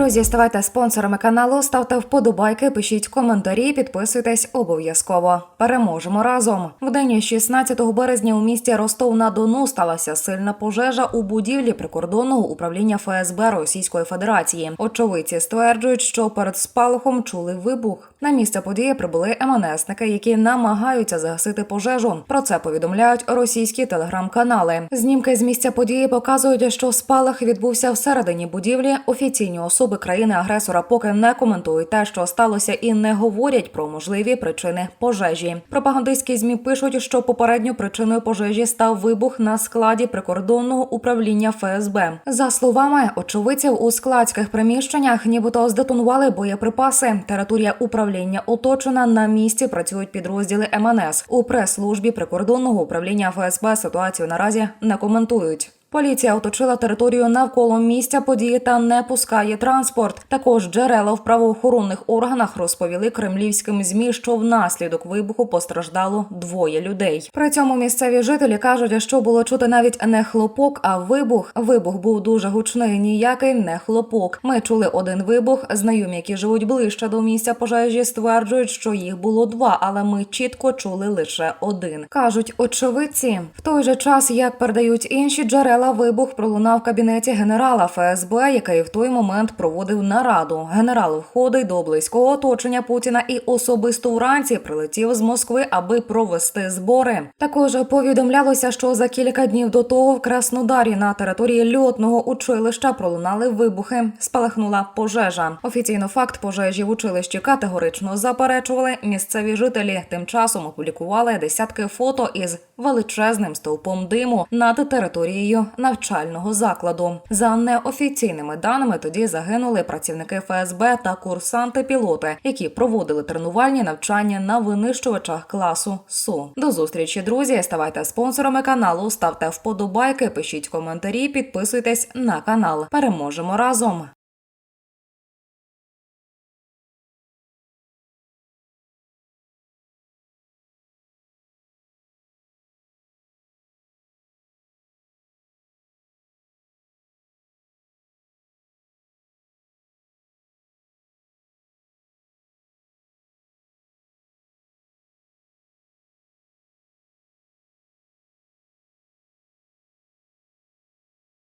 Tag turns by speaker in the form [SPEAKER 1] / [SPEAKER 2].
[SPEAKER 1] Друзі, ставайте спонсорами каналу, ставте вподобайки, пишіть коментарі, підписуйтесь обов'язково. Переможемо разом. В день 16 березня у місті Ростов на Дону сталася сильна пожежа у будівлі прикордонного управління ФСБ Російської Федерації. Очевидці стверджують, що перед спалахом чули вибух. На місце події прибули МНСники, які намагаються загасити пожежу. Про це повідомляють російські телеграм-канали. Знімки з місця події показують, що спалах відбувся всередині будівлі. Офіційні особи країни-агресора поки не коментують те, що сталося, і не говорять про можливі причини пожежі. Пропагандистські змі пишуть, що попередньо причиною пожежі став вибух на складі прикордонного управління ФСБ. За словами очевидців, у складських приміщеннях нібито здетонували боєприпаси. Територія управління оточена. На місці працюють підрозділи МНС. У прес-службі прикордонного управління ФСБ ситуацію наразі не коментують. Поліція оточила територію навколо місця події та не пускає транспорт. Також джерела в правоохоронних органах розповіли кремлівським змі, що внаслідок вибуху постраждало двоє людей. При цьому місцеві жителі кажуть, що було чути навіть не хлопок, а вибух. Вибух був дуже гучний. Ніякий не хлопок. Ми чули один вибух. Знайомі, які живуть ближче до місця пожежі, стверджують, що їх було два, але ми чітко чули лише один. кажуть очевидці. В той же час, як передають інші джерела, вибух пролунав в кабінеті генерала ФСБ, який в той момент проводив нараду. Генерал входить до близького оточення Путіна і особисто вранці прилетів з Москви, аби провести збори. Також повідомлялося, що за кілька днів до того в Краснодарі на території льотного училища пролунали вибухи. Спалахнула пожежа. Офіційно факт пожежі в училищі категорично заперечували. Місцеві жителі тим часом опублікували десятки фото із величезним стовпом диму над територією навчального закладу. За неофіційними даними тоді загинули працівники ФСБ та курсанти-пілоти, які проводили тренувальні навчання на винищувачах класу СУ. До зустрічі, друзі. Ставайте спонсорами каналу, ставте вподобайки, пишіть коментарі, підписуйтесь на канал. Переможемо разом.